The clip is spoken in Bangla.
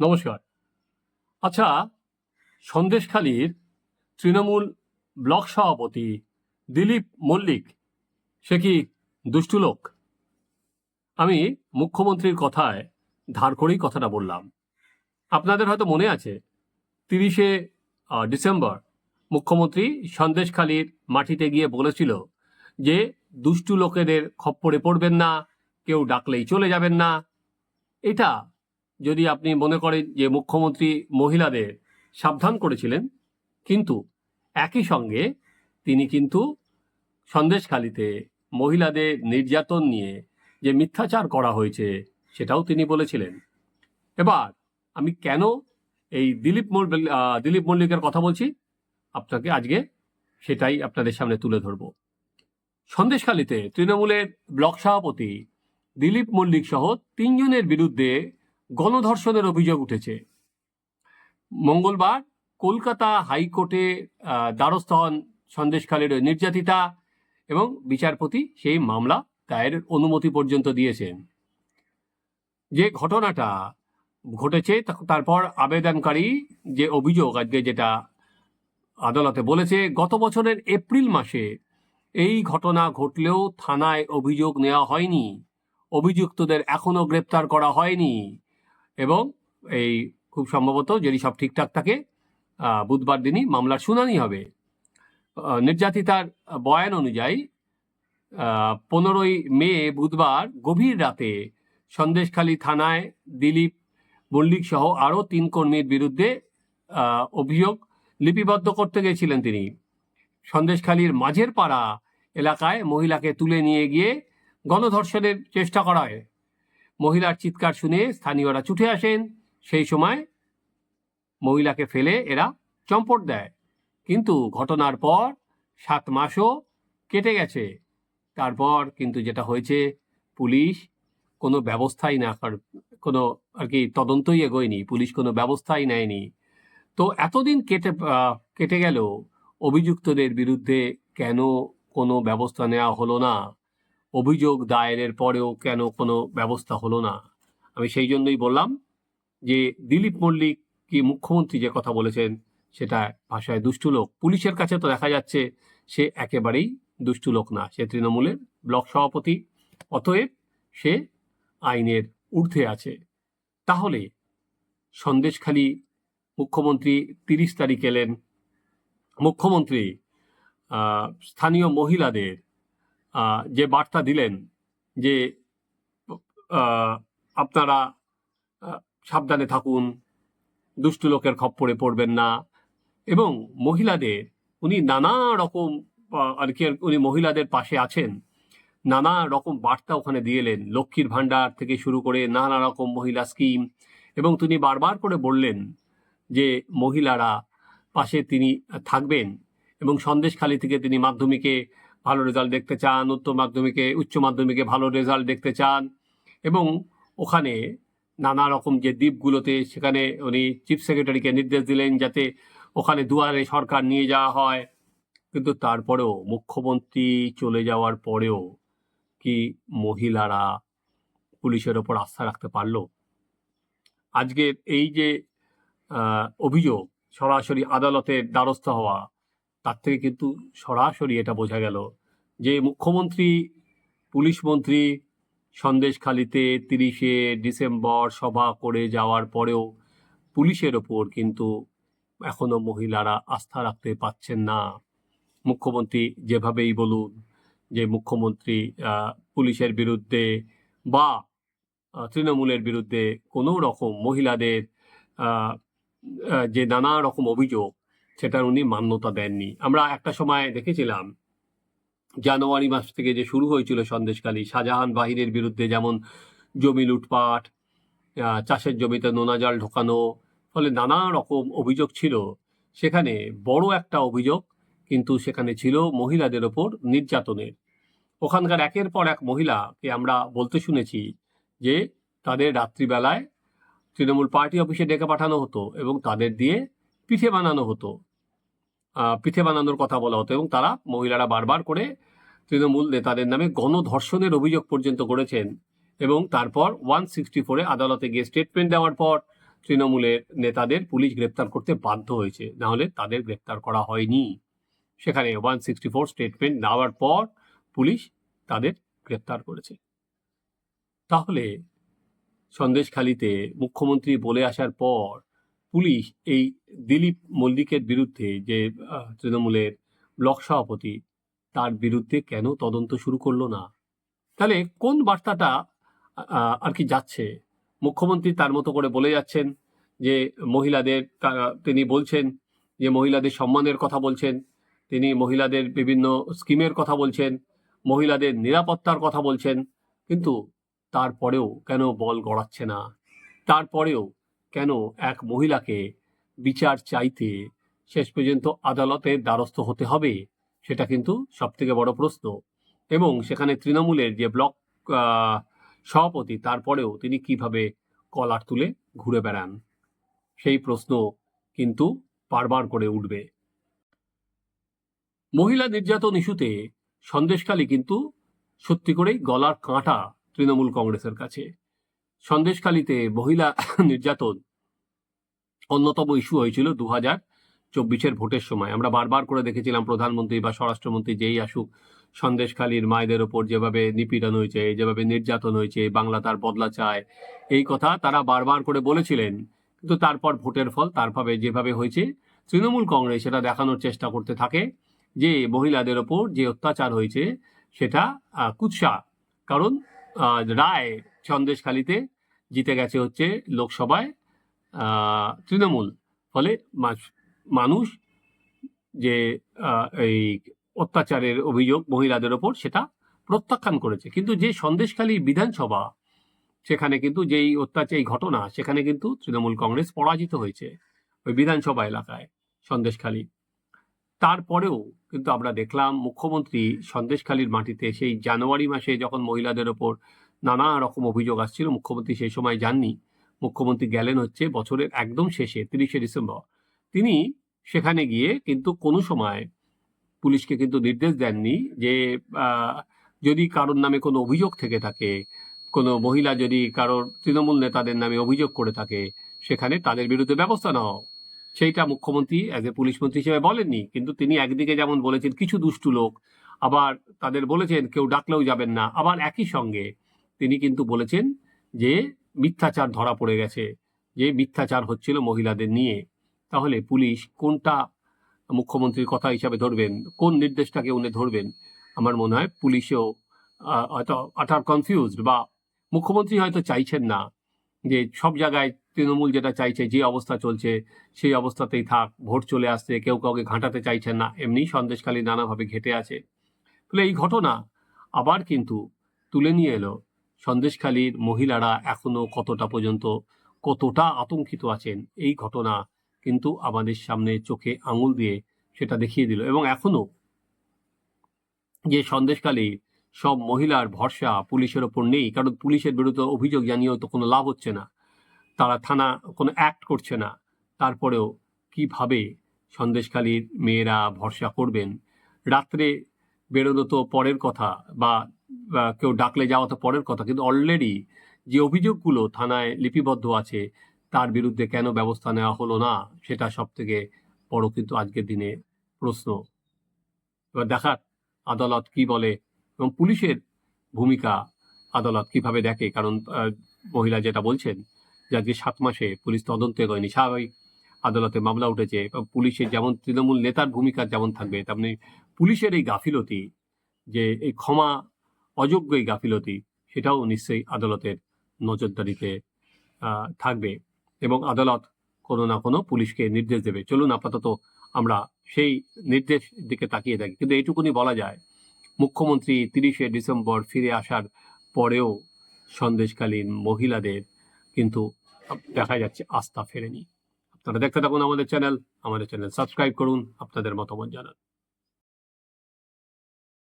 নমস্কার। আচ্ছা সন্দেশখালীর তৃণমূল ব্লক সভাপতি দিলীপ মল্লিক, সে কি দুষ্টু লোক? আমি মুখ্যমন্ত্রীর কথায় ধার করেই কথাটা বললাম। আপনাদের হয়তো মনে আছে, তিরিশে ডিসেম্বর মুখ্যমন্ত্রী সন্দেশখালীর মাটিতে গিয়ে বলেছিল যে, দুষ্টু লোকেদের খপ্পরে পড়বেন না, কেউ ডাকলেই চলে যাবেন না। এটা যদি আপনি মনে করেন যে মুখ্যমন্ত্রী মহিলাদের সাবধান করেছিলেন, কিন্তু একই সঙ্গে তিনি কিন্তু সন্দেশখালিতে মহিলাদের নির্যাতন নিয়ে যে মিথ্যাচার করা হয়েছে, সেটাও তিনি বলেছিলেন। এবার আমি কেন এই দিলীপ দিলীপ মল্লিকের কথা বলছি? আপনাকে আজকে সেটাই আপনাদের সামনে তুলে ধরব। সন্দেশখালিতে তৃণমূলের ব্লক সভাপতি দিলীপ মল্লিক সহ তিনজনের বিরুদ্ধে গণধর্ষণের অভিযোগ উঠেছে। মঙ্গলবার কলকাতা হাইকোর্টে দ্বারস্থ হন সন্দেশখালীর নির্যাতিতা এবং বিচারপতি সেই মামলা দায়েরের অনুমতি পর্যন্ত দিয়েছেন। যে ঘটনাটা ঘটেছে তারপর আবেদনকারী যে অভিযোগ আজকে যেটা আদালতে বলেছে, গত বছরের এপ্রিল মাসে এই ঘটনা ঘটলেও থানায় অভিযোগ নেওয়া হয়নি। অভিযুক্তদের এখনও গ্রেপ্তার করা হয়নি। এবং এই খুব সম্ভবত যদি সব ঠিকঠাক থাকে বুধবার দিনই মামলার শুনানি হবে। নির্যাতিতার বয়ান অনুযায়ী পনেরোই মে বুধবার গভীর রাতে সন্দেশখালী থানায় দিলীপ মল্লিক সহ আরও তিন কর্মীর বিরুদ্ধে অভিযোগ লিপিবদ্ধ করতে গিয়েছিলেন তিনি। সন্দেশখালীর মাঝের পাড়া এলাকায় মহিলাকে তুলে নিয়ে গিয়ে গণধর্ষণের চেষ্টা করা হয়। মহিলার চিৎকার শুনে স্থানীয়রা ছুটে আসেন। সেই সময় মহিলাকে ফেলে এরা চম্পট দেয়। কিন্তু ঘটনার পর সাত মাসও কেটে গেছে। তারপর কিন্তু যেটা হয়েছে, পুলিশ কোনো ব্যবস্থাই না কোনো আর কি তদন্তই এগোয়নি। পুলিশ কোনো ব্যবস্থাই নেয়নি। তো এতদিন কেটে কেটে গেল। অভিযুক্তদের বিরুদ্ধে কেন কোনো ব্যবস্থা নেওয়া হলো না? অভিযোগ দায়েরের পরেও কেন কোনো ব্যবস্থা হলো না? আমি সেই জন্যই বললাম যে, দিলীপ মল্লিক কি মুখ্যমন্ত্রী যে কথা বলেছেন সেটা ভাষায় দুষ্টু লোক। পুলিশের কাছে তো দেখা যাচ্ছে সে একেবারেই দুষ্টু লোক না। সে তৃণমূলের ব্লক সভাপতি, অতএব সে আইনের ঊর্ধ্বে আছে। তাহলে সন্দেশখালী মুখ্যমন্ত্রী তিরিশ তারিখ এলেন। মুখ্যমন্ত্রী স্থানীয় মহিলাদের যে বার্তা দিলেন যে আপনারা সাবধানে থাকুন, দুষ্টু লোকের খপ্পরে পড়বেন না। এবং মহিলাদের, উনি নানা রকম আর কি উনি মহিলাদের পাশে আছেন, নানা রকম বার্তা ওখানে দিয়েলেন লক্ষ্মীর ভাণ্ডার থেকে শুরু করে নানা রকম মহিলা স্কিম। এবং তিনি বারবার করে বললেন যে, মহিলারা পাশে তিনি থাকবেন এবং সন্দেশখালী থেকে তিনি মাধ্যমিকে ভালো রেজাল্ট দেখতে চান উচ্চ মাধ্যমিকে উচ্চ মাধ্যমিকে ভালো রেজাল্ট দেখতে চান এবং ওখানে নানা রকম যে দ্বীপগুলোতে সেখানে উনি চিফ সেক্রেটারিকে নির্দেশ দিলেন যাতে ওখানে দুয়ারে সরকার নিয়ে যাওয়া হয়। কিন্তু তারপরেও মুখ্যমন্ত্রী চলে যাওয়ার পরেও কি মহিলারা পুলিশের ওপর আস্থা রাখতে পারল? আজকের এই যে অভিযোগ সরাসরি আদালতের দ্বারস্থ হওয়া তার থেকে কিন্তু সরাসরি এটা বোঝা গেল যে মুখ্যমন্ত্রী, পুলিশ মন্ত্রী সন্দেশখালিতে তিরিশে ডিসেম্বর সভা করে যাওয়ার পরেও পুলিশের ওপর কিন্তু এখনও মহিলারা আস্থা রাখতে পাচ্ছেন না। মুখ্যমন্ত্রী যেভাবেই বলুন যে মুখ্যমন্ত্রী পুলিশের বিরুদ্ধে বা তৃণমূলের বিরুদ্ধে কোনো রকম মহিলাদের যে নানা রকম অভিযোগ সেটার উনি মান্যতা দেননি। আমরা একটা সময় দেখেছিলাম, জানুয়ারি মাস থেকে যে শুরু হয়েছিল সন্দেশকালী শাহজাহান বাহিনীর বিরুদ্ধে যেমন জমি লুটপাট চাষের জমিতে নোনা জল ঢোকানো, ফলে নানা রকম অভিযোগ ছিল। সেখানে বড় একটা অভিযোগ কিন্তু সেখানে ছিল মহিলাদের ওপর নির্যাতনের। ওখানকার একের পর এক মহিলাকে আমরা বলতে শুনেছি যে তাদের রাত্রিবেলায় তৃণমূল পার্টি অফিসে ডেকে পাঠানো হতো এবং তাদের দিয়ে পিঠে বানানো হতো। পিঠে বানানোর কথা বলা হতো এবং তারা মহিলারা বারবার করে তৃণমূল নেতাদের নামে গণধর্ষণের অভিযোগ পর্যন্ত করেছেন এবং তারপর ওয়ান সিক্সটি ফোরে আদালতে গিয়ে স্টেটমেন্ট দেওয়ার পর তৃণমূলের নেতাদের পুলিশ গ্রেপ্তার করতে বাধ্য হয়েছে। না হলে তাদের গ্রেপ্তার করা হয়নি। সেখানে ওয়ান সিক্সটি ফোর স্টেটমেন্ট নেওয়ার পর পুলিশ তাদের গ্রেপ্তার করেছে। তাহলে সন্দেশখালিতে মুখ্যমন্ত্রী বলে আসার পর পুলিশ এই দিলীপ মল্লিকের বিরুদ্ধে যে তৃণমূলের ব্লক সভাপতি, তার বিরুদ্ধে কেন তদন্ত শুরু করল না? তাহলে কোন বার্তাটা আর কি যাচ্ছে? মুখ্যমন্ত্রী তার মতো করে বলে যাচ্ছেন যে, মহিলাদের তিনি বলছেন যে, মহিলাদের সম্মানের কথা বলছেন, তিনি মহিলাদের বিভিন্ন স্কিমের কথা বলছেন, মহিলাদের নিরাপত্তার কথা বলছেন, কিন্তু তারপরেও কেন বল গড়াচ্ছে না? তারপরেও কেন এক মহিলাকে বিচার চাইতে শেষ পর্যন্ত আদালতের দ্বারস্থ হতে হবে? সেটা কিন্তু সব থেকে বড় প্রশ্ন। এবং সেখানে তৃণমূলের যে ব্লক সভাপতি, তারপরেও তিনি কীভাবে কলার তুলে ঘুরে বেড়ান? সেই প্রশ্ন কিন্তু বারবার করে উঠবে। মহিলা নির্যাতন ইস্যুতে সন্দেশখালী কিন্তু সত্যি করেই গলার কাঁটা তৃণমূল কংগ্রেসের কাছে। সন্দেশখালীতে মহিলা নির্যাতন অন্যতম ইস্যু হয়েছিল দু হাজার চব্বিশের ভোটের সময়। আমরা বারবার করে দেখেছিলাম প্রধানমন্ত্রী বা স্বরাষ্ট্রমন্ত্রী যেই আসুক, সন্দেশখালীর মায়েদের ওপর যেভাবে নিপীড়ন হয়েছে, যেভাবে নির্যাতন হয়েছে, বাংলা তার বদলা চায়, এই কথা তারা বারবার করে বলেছিলেন। কিন্তু তারপর ভোটের ফল তারভাবে যেভাবে হয়েছে, তৃণমূল কংগ্রেস সেটা দেখানোর চেষ্টা করতে থাকে যে মহিলাদের ওপর যে অত্যাচার হয়েছে সেটা কুৎসা। কারণ রায় সন্দেশখালীতে জিতে গেছে হচ্ছে লোকসভায় তৃণমূল। ফলে মানুষ যে এই অত্যাচারের অভিযোগ মহিলাদের ওপর সেটা প্রত্যাখ্যান করেছে। কিন্তু যে সন্দেশখালী বিধানসভা, সেখানে কিন্তু যেই অত্যাচার, এই ঘটনা, সেখানে কিন্তু তৃণমূল কংগ্রেস পরাজিত হয়েছে ওই বিধানসভা এলাকায়, সন্দেশখালী। তারপরেও কিন্তু আমরা দেখলাম মুখ্যমন্ত্রী সন্দেশখালীর মাটিতে সেই জানুয়ারি মাসে যখন মহিলাদের ওপর নানা রকম অভিযোগ আসছিল। মুখ্যমন্ত্রী সেই সময় যাননি। মুখ্যমন্ত্রী গেলেন হচ্ছে বছরের একদম শেষে, তিরিশে ডিসেম্বর। তিনি সেখানে গিয়ে কিন্তু কোনো সময় পুলিশকে কিন্তু নির্দেশ দেননি যে যদি কারোর নামে কোনো অভিযোগ থেকে থাকে, কোনো মহিলা যদি কারোর তৃণমূল নেতাদের নামে অভিযোগ করে থাকে, সেখানে তাদের বিরুদ্ধে ব্যবস্থা নেওয়া। সেইটা মুখ্যমন্ত্রী অ্যাজ এ পুলিশ মন্ত্রী হিসেবে বলেননি। কিন্তু তিনি একদিকে যেমন বলেছেন, কিছু দুষ্টু লোক আবার তাদের বলেছেন, কেউ ডাকলেও যাবেন না। আবার একই সঙ্গে তিনি কিন্তু বলেছেন যে মিথ্যাচার ধরা পড়ে গেছে, যে মিথ্যাচার হচ্ছিল মহিলাদের নিয়ে। তাহলে পুলিশ কোনটা মুখ্যমন্ত্রীর কথা হিসাবে ধরবেন? কোন নির্দেশটাকে উনি ধরবেন? আমার মনে হয় পুলিশও হয়তো আটার কনফিউজড বা মুখ্যমন্ত্রী হয়তো চাইছেন না যে সব জায়গায় তৃণমূল যেটা চাইছে, যে অবস্থা চলছে, সেই অবস্থাতেই থাক, ভোট চলে আসছে, কেউ কাউকে ঘাঁটাতে চাইছেন না, এমনি সন্দেশখালী নানাভাবে ঘেটে আছে। তাহলে এই ঘটনা আবার কিন্তু তুলে নিয়ে এলো সন্দেশখালীর মহিলারা এখনও কতটা পর্যন্ত, কতটা আতঙ্কিত আছেন এই ঘটনা কিন্তু আমাদের সামনে চোখে আঙুল দিয়ে সেটা দেখিয়ে দিল। এবং এখনও যে সন্দেশকালে সব মহিলার ভরসা পুলিশের ওপর নেই, কারণ পুলিশের বিরুদ্ধে অভিযোগ জানিয়েও তো কোনো লাভ হচ্ছে না। তারা থানা কোনো অ্যাক্ট করছে না। তারপরেও কীভাবে সন্দেশখালীর মেয়েরা ভরসা করবেন? রাত্রে বেরোনো তো পরের কথা বা কেউ ডাকলে যাওয়া তো পরের কথা, কিন্তু অলরেডি যে অভিযোগগুলো থানায় লিপিবদ্ধ আছে, তার বিরুদ্ধে কেন ব্যবস্থা নেওয়া হলো না, সেটা সব থেকে বড় কিন্তু আজকের দিনে প্রশ্ন। এবার দেখার আদালত কি বলে এবং পুলিশের ভূমিকা আদালত কীভাবে দেখে, কারণ মহিলা যেটা বলছেন যে আজকে সাত মাসে পুলিশ তদন্তে করেনি। স্বাভাবিক আদালতে মামলা উঠেছে পুলিশের যেমন তৃণমূল নেতার ভূমিকা যেমন থাকবে, তেমনি পুলিশের এই গাফিলতি, যে এই ক্ষমা অযোগ্য এই গাফিলতি, সেটাও নিশ্চয়ই আদালতের নজরদারিতে থাকবে এবং আদালত কোনো না কোনো পুলিশকে নির্দেশ দেবে। চলুন আপাতত আমরা সেই নির্দেশ দিকে তাকিয়ে থাকি। কিন্তু এইটুকুনি বলা যায়, মুখ্যমন্ত্রী তিরিশে ডিসেম্বর ফিরে আসার পরেও সন্দেশকালীন মহিলাদের কিন্তু দেখা যাচ্ছে আস্থা ফেরেনি। আপনারা দেখতে থাকুন আমাদের চ্যানেল আমাদের চ্যানেল সাবস্ক্রাইব করুন আপনাদের মতামত জানান।